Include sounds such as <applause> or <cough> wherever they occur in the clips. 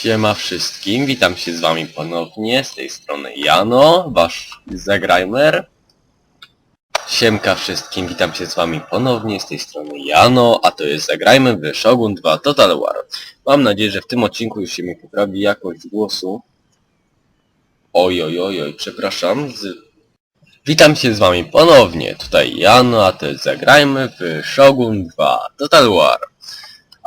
Siema wszystkim, witam się z wami ponownie, z tej strony Jano, wasz Zagrajmer. Siemka wszystkim, witam się z wami ponownie, z tej strony Jano, a to jest Zagrajmy w Shogun 2 Total War. Mam nadzieję, że w tym odcinku już się mi poprawi jakość głosu. Oj, oj, oj, oj, przepraszam. Z... Witam się z wami ponownie, tutaj Jano, a to jest Zagrajmy w Shogun 2 Total War.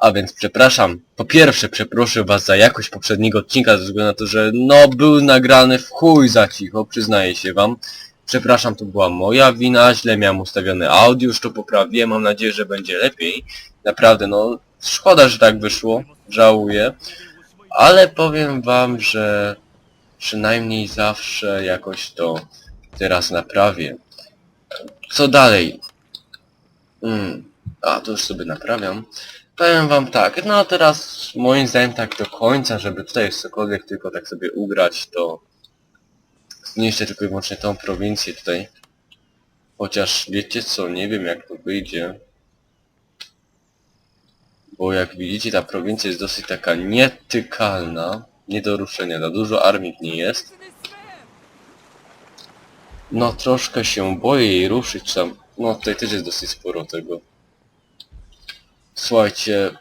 A więc przepraszam, po pierwsze przeproszę was za jakość poprzedniego odcinka ze względu na to, że no był nagrany w chuj za cicho, przyznaję się wam. Przepraszam, to była moja wina, źle miałem ustawiony audio, już to poprawię, mam nadzieję, że będzie lepiej. Naprawdę, no szkoda, że tak wyszło, żałuję. Ale powiem wam, że przynajmniej zawsze jakoś to teraz naprawię. Co dalej? Hmm. A, to już sobie naprawiam. Powiem wam tak, no teraz moim zdaniem tak do końca, żeby tutaj cokolwiek tylko tak sobie ugrać, to zniszczę tylko i wyłącznie tą prowincję tutaj. Chociaż wiecie co, nie wiem jak to wyjdzie. Bo jak widzicie ta prowincja jest dosyć taka nietykalna, nie do ruszenia, za dużo armii w niej jest. No troszkę się boję jej ruszyć tam. No tutaj też jest dosyć sporo tego. Słuchajcie,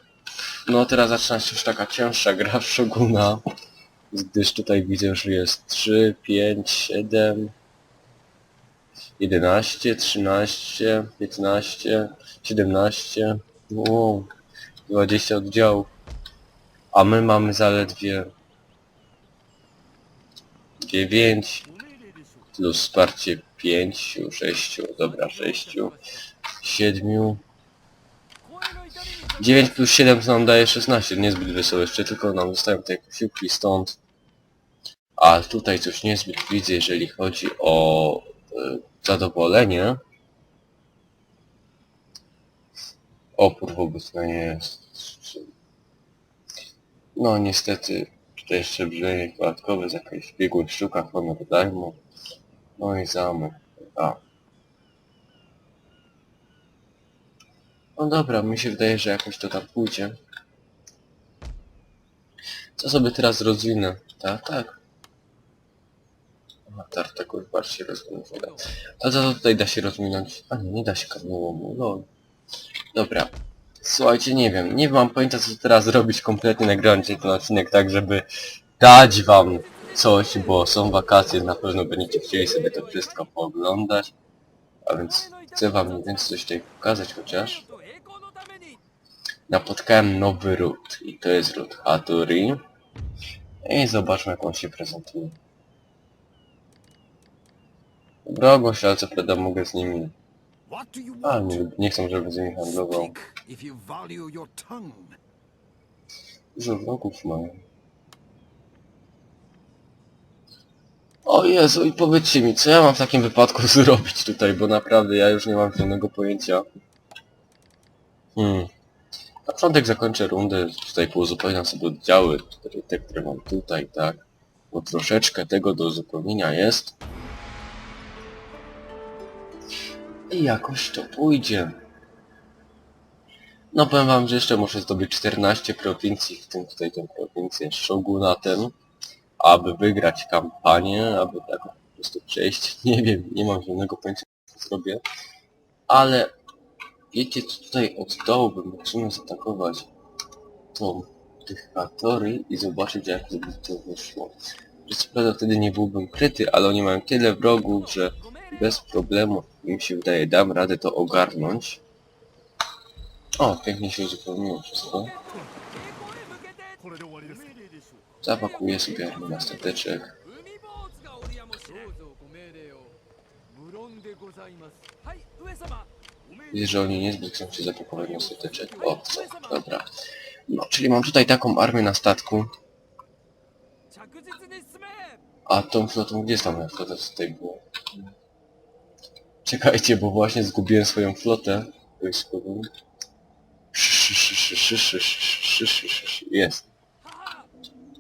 no teraz zaczyna się już taka cięższa gra w Shoguna, gdyż tutaj widzę, że jest 3, 5, 7, 11, 13, 15, 17, wow, 20 oddziałów, a my mamy zaledwie 9 plus wsparcie 5, 6, dobra 6, 7, 9 plus 7 to nam daje 16, niezbyt wesoło jeszcze, tylko nam zostają te posiłki stąd. A tutaj coś niezbyt widzę, jeżeli chodzi o e, zadowolenie. Opór wobec mnie jest... No niestety, tutaj jeszcze brzmienie dodatkowe z jakiejś biegłych sztukach honor dajmu. No i zamek. A. No dobra, mi się wydaje, że jakoś to tam pójdzie. Co sobie teraz rozwinę? Tak, tak. A tarta kurwa się rozwinąć nie da. A co tutaj da się rozwinąć? A nie, nie da się kamieniołomu, no. Dobra. Słuchajcie, nie wiem, nie mam pojęcia co teraz zrobić kompletnie nagrając ten odcinek tak, żeby dać wam coś, bo są wakacje, na pewno będziecie chcieli sobie to wszystko pooglądać. A więc chcę wam mniej więcej coś tutaj pokazać chociaż. Napotkałem nowy ród i to jest ród Hattori. I zobaczmy jak on się prezentuje. Wrogość, ale co prawda mogę z nimi... A, nie, nie chcę, żeby z nimi handlował. Dużo wrogów mają. O Jezu, i powiedzcie mi, co ja mam w takim wypadku <laughs> zrobić tutaj, bo naprawdę ja już nie mam żadnego pojęcia. Hmm. Na początek zakończę rundę, tutaj pouzupełniam sobie oddziały, te, które mam tutaj, tak. Bo troszeczkę tego do uzupełnienia jest. I jakoś to pójdzie. No powiem wam, że jeszcze muszę zdobyć 14 prowincji, w tym tutaj tę prowincję Shogunatem, aby wygrać kampanię, aby tak po prostu przejść. <laughs> Nie wiem, nie mam żadnego pojęcia, co zrobię. Ale wiecie tutaj od dołu bym mógł w sumie zaatakować tą tych Hattori i zobaczyć jak by to wyszło. Że prawda wtedy nie byłbym kryty, ale oni mają tyle wrogów, że bez problemu mi się wydaje dam radę to ogarnąć. O, pięknie się uzupełniło wszystko. Zapakuję sobie na stateczek. 海 jeżeli nie zbliżą się zapakowanie ostateczek. O, co? Dobra. No, czyli mam tutaj taką armię na statku. A tą flotą, gdzie jest tam flota tutaj było? Czekajcie, bo właśnie zgubiłem swoją flotę wojskową. Jest.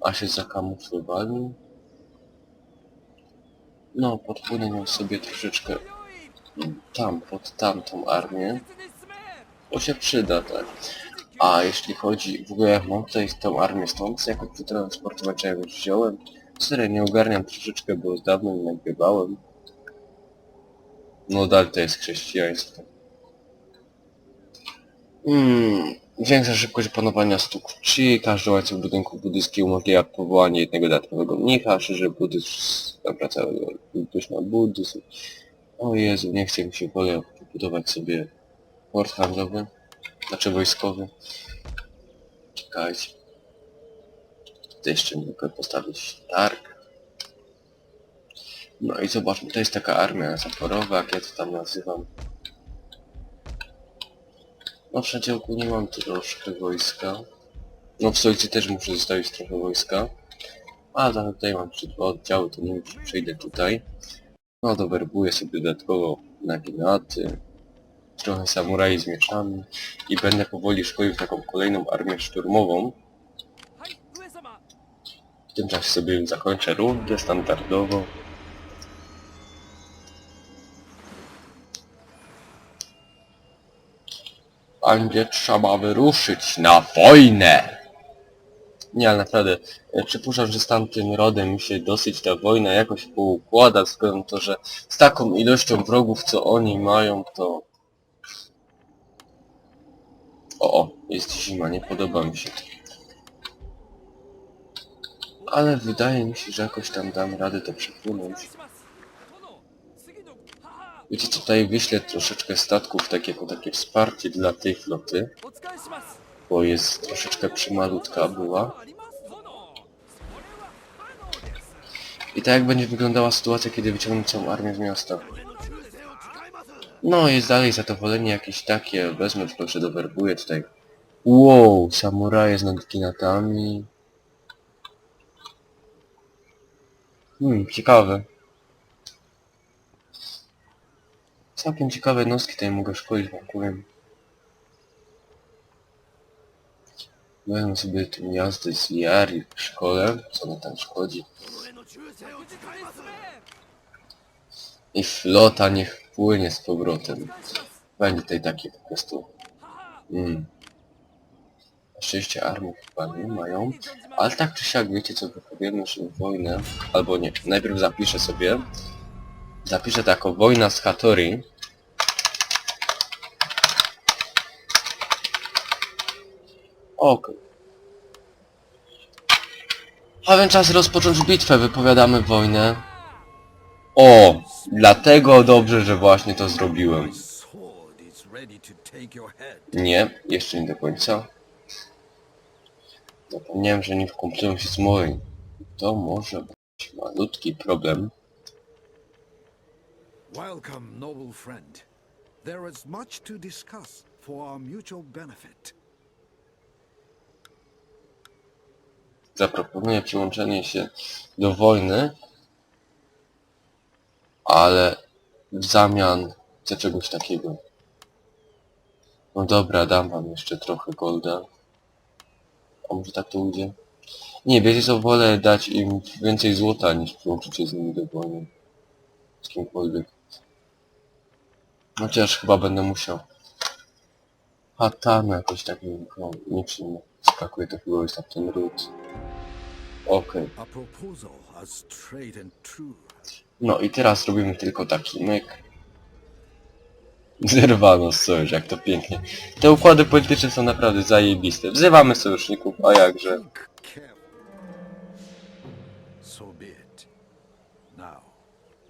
A się zakamuflowali. No, podpłynęłem sobie troszeczkę tam, pod tamtą armię. Bo się przyda, tak. A jeśli chodzi, w ogóle jak mam tutaj tą armię stąd, jako transportowacza ja już wziąłem. Serio, nie ogarniam troszeczkę, bo z dawno nie nagrywałem. No dalej to jest chrześcijaństwo. Hmm, większa szybkość panowania stuk chi, każdy łańcuch budynku buddyjski umożliwia powołanie jednego dodatkowego mnicha, szerzy buddyzm, dobra, cały na buddyzm. O Jezu, nie chcę mi się wolę budować sobie port handlowy, znaczy wojskowy. Czekajcie. Tutaj jeszcze mogę postawić targ. No i zobaczmy, to jest taka armia zaporowa, jak ja to tam nazywam. No wszędzie ogólnie mam troszkę wojska. No w stolicy też muszę zostawić trochę wojska. A za tutaj mam trzy dwa oddziały, to nie przejdę tutaj. No dowerbuję sobie dodatkowo naginaty, trochę samuraj z mieczami i będę powoli szkolił taką kolejną armię szturmową. W tym czasie sobie zakończę rundę standardowo. Będzie trzeba wyruszyć na wojnę! Nie, ale naprawdę, e, przypuszczam, że z tamtym rodem się dosyć ta wojna jakoś poukłada, skoro to, że z taką ilością wrogów, co oni mają, to... O, o, jest zima, nie podoba mi się to. Ale wydaje mi się, że jakoś tam dam radę to przepłynąć. Wiecie, tutaj wyślę troszeczkę statków, tak jako takie wsparcie dla tej floty bo jest troszeczkę przymalutka była. I tak będzie wyglądała sytuacja, kiedy wyciągnę całą armię z miasta. No, jest dalej zadowolenie jakieś takie, wezmę tylko, że dowerbuję tutaj. Wow, samuraje z nadkinatami. Hmm, ciekawe. Całkiem ciekawe jednostki tutaj mogę szkolić, wam powiem. Byłem sobie tu miasto z Jari w szkole, co mi tam szkodzi. I flota niech płynie z powrotem. Będzie tej takiej po prostu. Mm. Na szczęście armii chyba nie mają. Ale tak czy siak wiecie co wypowiem naszą wojnę. Albo nie. Najpierw zapiszę sobie. Zapiszę taką wojna z Hatori. Okej. A więc czas rozpocząć bitwę, wypowiadamy wojnę. O, dlatego dobrze, że właśnie to zrobiłem. Nie, jeszcze nie do końca. Zapomniałem, że nie wkomputują się z moim. To może być malutki problem. Welcome, noble friend. There is much to discuss for our mutual benefit. Zaproponuję przyłączenie się do wojny, ale w zamian chcę czegoś takiego. No dobra, dam wam jeszcze trochę golda. A może tak to ujdzie? Nie, wiecie co, wolę dać im więcej złota niż przyłączyć się z nimi do wojny. Z kimkolwiek. Chociaż chyba będę musiał. A tam jakoś tak nie, no, nie przyjmę. Skakuje to chyba jest tam ten ród. Okej. No i teraz robimy tylko taki myk. Zerwano sojusz, jak to pięknie. Te układy polityczne są naprawdę zajebiste. Wzywamy sojuszników, a jakże.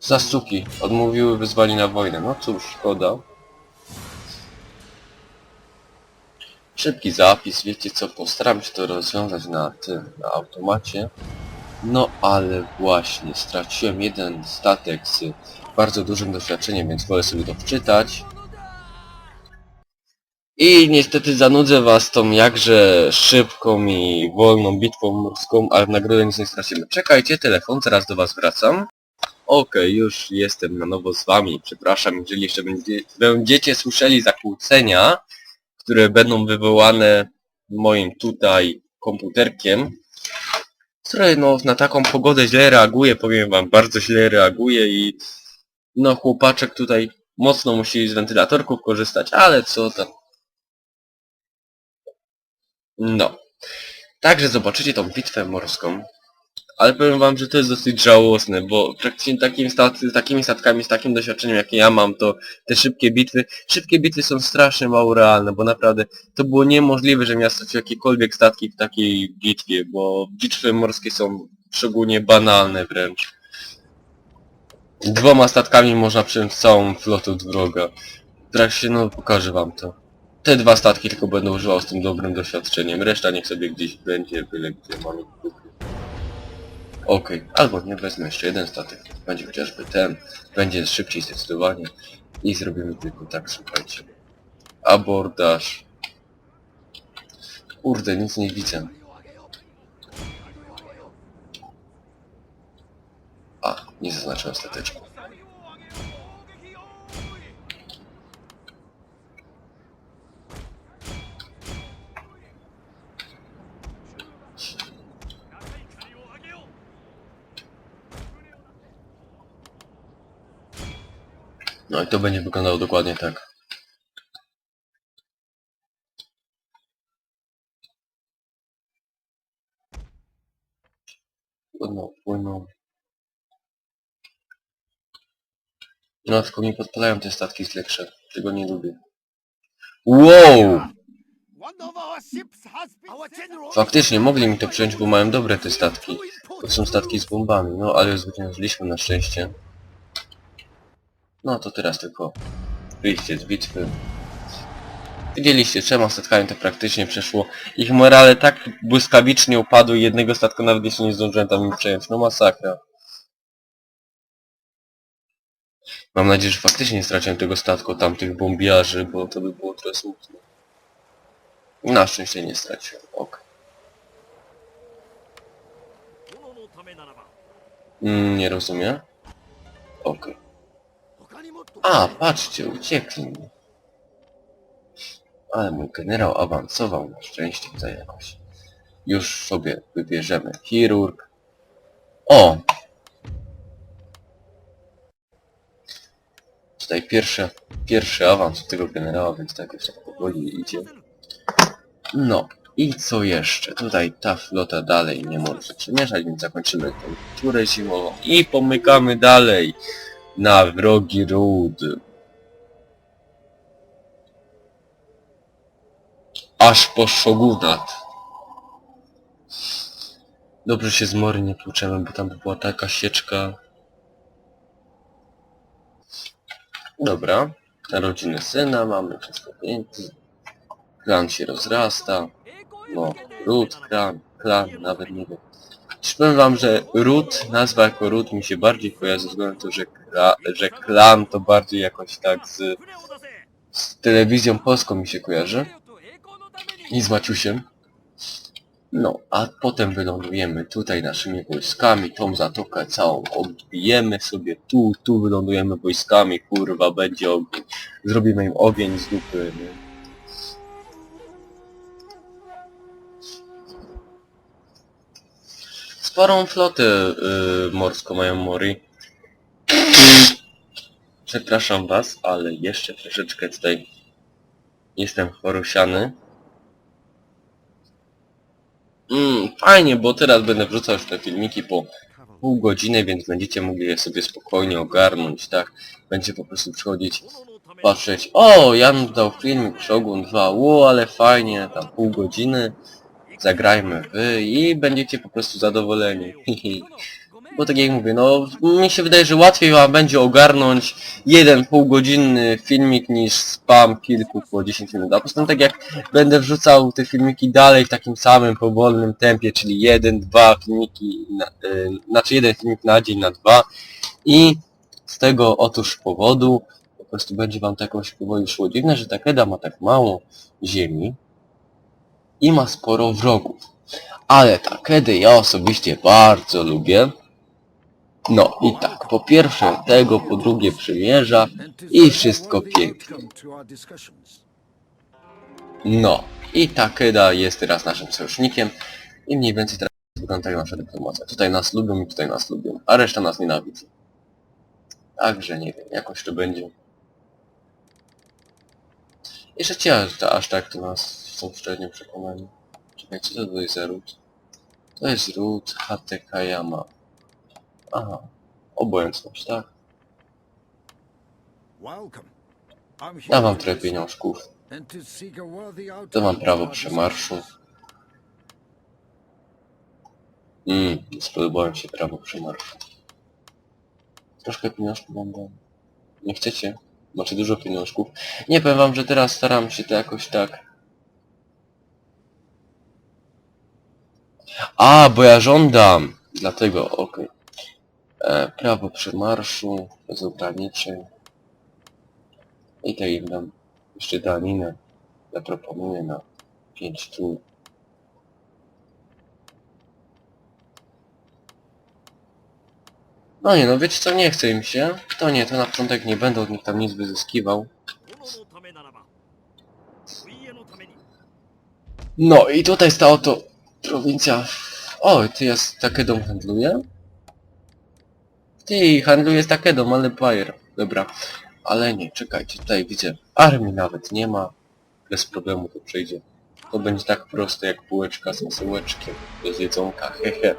Zasuki odmówiły wyzwali na wojnę. No cóż, szkoda. Szybki zapis, wiecie co, postaram się to rozwiązać na tym, na automacie. No ale właśnie, straciłem jeden statek z bardzo dużym doświadczeniem, więc wolę sobie to wczytać. I niestety zanudzę was tą jakże szybką i wolną bitwą morską, ale w nagrodę nic nie stracimy. Czekajcie, telefon, zaraz do was wracam. Okej, już jestem na nowo z wami. Przepraszam, jeżeli jeszcze będzie, będziecie słyszeli zakłócenia, które będą wywołane moim tutaj komputerkiem, które no na taką pogodę źle reaguje, powiem wam, bardzo źle reaguje i no chłopaczek tutaj mocno musi z wentylatorków korzystać, ale co tam. No. Także zobaczycie tą bitwę morską. Ale powiem wam, że to jest dosyć żałosne, bo praktycznie takim stat takimi statkami, z takim doświadczeniem jakie ja mam, to te szybkie bitwy, szybkie bitwy są strasznie mało realne, bo naprawdę to było niemożliwe, że ja stracił jakiekolwiek statki w takiej bitwie, bo bitwy morskie są szczególnie banalne wręcz. Dwoma statkami można przejąć całą flotę wroga. Trakcie, no pokażę wam to. Te dwa statki tylko będę używał z tym dobrym doświadczeniem, reszta niech sobie gdzieś będzie, byle gdzie mamy Okej, albo nie wezmę jeszcze jeden statek, będzie chociażby ten, będzie szybciej zdecydowanie i zrobimy tylko tak, słuchajcie. Abordaż. Kurde, nic nie widzę. A, nie zaznaczyłem stateczku. I to będzie wyglądało dokładnie tak. Płynął, płynął. No tylko mi podpalają te statki z leksze. Tego nie lubię. Wow! Faktycznie mogli mi to przyjąć, bo mają dobre te statki. To są statki z bombami, no ale zwyciężyliśmy na szczęście. No to teraz tylko wyjście z bitwy. Widzieliście, trzema statkami to praktycznie przeszło. Ich morale tak błyskawicznie upadły, jednego statku nawet jeszcze nie zdążyłem tam im przejąć. No masakra. Mam nadzieję, że faktycznie nie straciłem tego statku tamtych bombiarzy, bo to by było trochę smutne. Na szczęście nie straciłem, ok. Mm, nie rozumiem. Okej. A, patrzcie, uciekli. Ale mój generał awansował na szczęście to jakoś. Już sobie wybierzemy chirurg. O! Tutaj pierwszy, pierwszy awans tego generała, więc tak już tak powoli idzie. No, i co jeszcze? Tutaj ta flota dalej nie może się więc zakończymy tę turę zimową i pomykamy dalej na wrogi ród. Aż po szogunat. Dobrze się z mory nie tłuczemy, bo tam by była taka sieczka. Dobra. Narodziny syna, mamy wszystko pięknie. Klan się rozrasta. No, ród, klan, klan, nawet nie wiem. Już powiem wam, że ród, nazwa jako ród mi się bardziej kojarzy ze względu na to, że, kla, że klan to bardziej jakoś tak z, z telewizją polską mi się kojarzy. I z Maciusiem. No, a potem wylądujemy tutaj naszymi wojskami, tą zatokę całą odbijemy sobie tu, tu wylądujemy wojskami, kurwa, będzie ogień. Zrobimy im ogień z dupy, nie? Sporą flotę y, morską mają Mori. Przepraszam was, ale jeszcze troszeczkę tutaj jestem chorusiany. Mm, fajnie, bo teraz będę wrzucał już te filmiki po pół godziny, więc będziecie mogli je sobie spokojnie ogarnąć, tak? Będzie po prostu przychodzić, patrzeć, o, Jan dał filmik Shogun 2, ło, ale fajnie, tam pół godziny, zagrajmy wy i będziecie po prostu zadowoleni. <laughs> Bo tak jak mówię, no mi się wydaje, że łatwiej wam będzie ogarnąć jeden półgodzinny filmik niż spam kilku po 10 minut. A poza tym tak jak będę wrzucał te filmiki dalej w takim samym powolnym tempie, czyli jeden, dwa filmiki, na, y, znaczy jeden filmik na dzień, na dwa i z tego otóż powodu po prostu będzie wam tak jakoś powoli szło. Dziwne, że Takeda ma tak mało ziemi i ma sporo wrogów. Ale Takedy ja osobiście bardzo lubię. No i tak, po pierwsze tego, po drugie przymierza i wszystko pięknie. No i Takeda jest teraz naszym sojusznikiem i mniej więcej teraz wygląda nasza dyplomacja. Tutaj nas lubią i tutaj nas lubią, a reszta nas nienawidzi. Także nie wiem, jakoś to będzie. Jeszcze ci aż, aż tak to nas są średnio przekonani. Czekaj, co to jest za ród? To jest ród Hatekayama. Aha. Obojętność, tak? Dawam to trochę pieniążków. outcome mam prawo przemarszu. Mm, spodobało mi się prawo przemarszu. Troszkę pieniążków wam dam. Nie chcecie? Macie dużo pieniążków. Nie powiem wam, że teraz staram się to jakoś tak... A, bo ja żądam! Dlatego, okej. Okay. Prawo przemarszu, bez ograniczeń. I tak im dam jeszcze daninę. Zaproponuję na 5 tu. No nie, no wiecie co, nie chce im się. To nie, to na początek nie będę od nich tam nic wyzyskiwał. No i tutaj stało to prowincja o, ty ja z Takedą handluję? Ty, handluję z Takedą, ale bajer. Dobra. Ale nie, czekajcie, tutaj widzę. Armii nawet nie ma. Bez problemu to przejdzie. To będzie tak proste jak bułeczka z masełeczkiem. Bez jedzonka, hehe.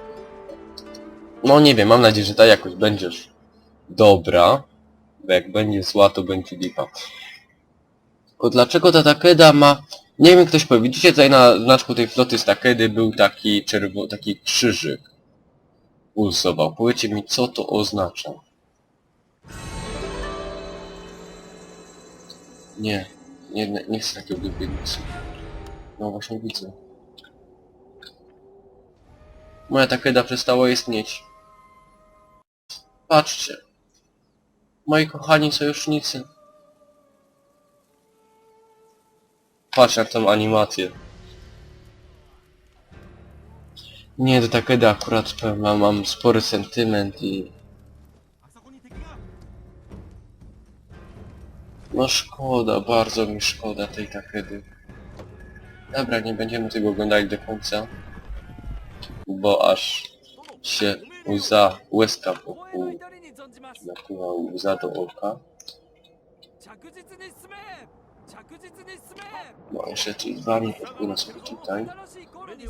No nie wiem, mam nadzieję, że ta jakoś będziesz dobra. Bo jak będzie zła, to będzie lipa. Tylko dlaczego ta Takeda ma... Nie wiem, ktoś powie. Widzicie tutaj na znaczku tej floty z Takedy był taki czerwo... taki krzyżyk. Pulsował. Powiedzcie mi, co to oznacza. Nie. Nie, nie, chcę takiego dobiegnicy. No właśnie widzę. Moja Takeda przestała istnieć. Patrzcie. Moi kochani sojusznicy. Patrz na tą animację. Nie, do Takeda akurat mam, mam spory sentyment i... No szkoda, bardzo mi szkoda tej Takedy. Dobra, nie będziemy tego oglądali do końca, bo aż się łza, łezka wokół, napływa łza do oka. No jeszcze tu z wami podpłynę sobie tutaj.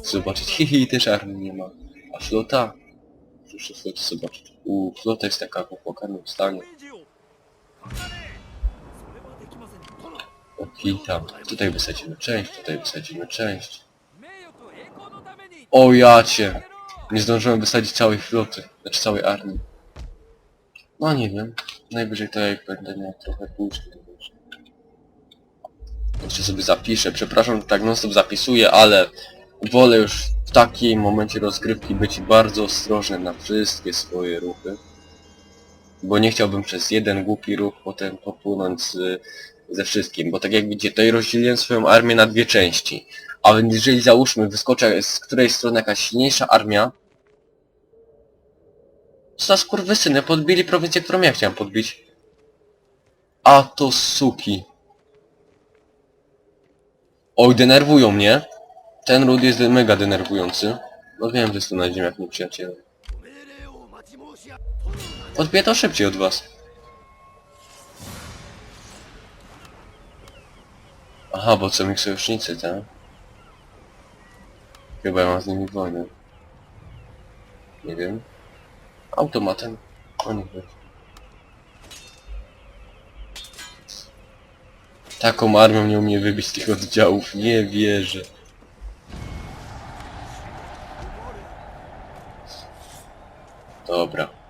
Zobaczyć, hihi, też armii nie ma. A flota? Muszę flotę zobaczyć. U, flota jest taka w opłakanym stanie. I tam, tutaj wysadzimy część, tutaj wysadzimy część. O jacie! Nie zdążyłem wysadzić całej floty, znaczy całej armii. No nie wiem, najwyżej to jak będę miał trochę później. Jeszcze sobie zapiszę. Przepraszam, że tak non stop zapisuję, ale wolę już w takim momencie rozgrywki być bardzo ostrożny na wszystkie swoje ruchy. Bo nie chciałbym przez jeden głupi ruch potem popłynąć z, ze wszystkim. Bo tak jak widzicie, tutaj rozdzieliłem swoją armię na dwie części. A więc jeżeli załóżmy wyskoczy z której strony jakaś silniejsza armia, co za skurwysyny, podbili prowincję, którą ja chciałem podbić. A to suki. Oj, denerwują mnie. Ten ród jest mega denerwujący. No wiem, że jest to na ziemiach przyjacielem. Odbiję to szybciej od was. Aha, bo co mi sojusznicy, tak? Chyba ja mam z nimi wojnę. Nie wiem. Automatem. Taką armią nie umie wybić tych oddziałów. Nie wierzę. Dobra.